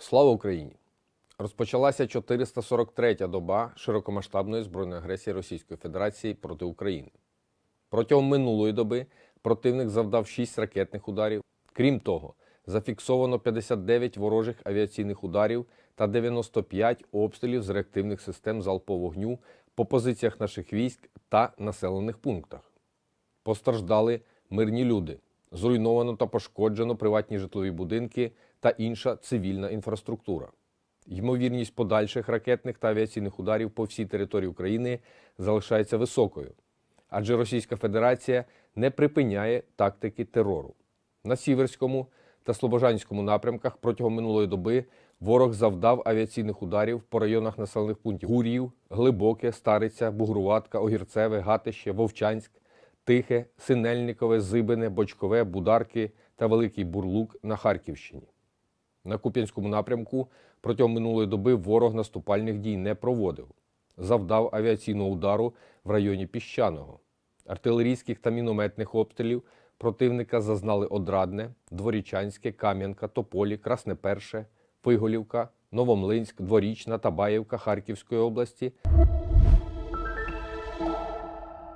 Слава Україні! Розпочалася 443-я доба широкомасштабної збройної агресії Російської Федерації проти України. Протягом минулої доби противник завдав 6 ракетних ударів. Крім того, зафіксовано 59 ворожих авіаційних ударів та 95 обстрілів з реактивних систем залпового вогню по позиціях наших військ та населених пунктах. Постраждали мирні люди. Зруйновано та пошкоджено приватні житлові будинки та інша цивільна інфраструктура. Ймовірність подальших ракетних та авіаційних ударів по всій території України залишається високою, адже Російська Федерація не припиняє тактики терору. На Сіверському та Слобожанському напрямках протягом минулої доби ворог завдав авіаційних ударів по районах населених пунктів Гур'їв, Глибоке, Стариця, Бугруватка, Огірцеве, Гатище, Вовчанськ, Тихе, Синельникове, Зибине, Бочкове, Бударки та Великий Бурлук на Харківщині. На Куп'янському напрямку протягом минулої доби ворог наступальних дій не проводив. Завдав авіаційного удару в районі Піщаного. Артилерійських та мінометних обстрілів противника зазнали Одрадне, Дворічанське, Кам'янка, Тополі, Красне Перше, Фиголівка, Новомлинськ, Дворічна, Табаєвка Харківської області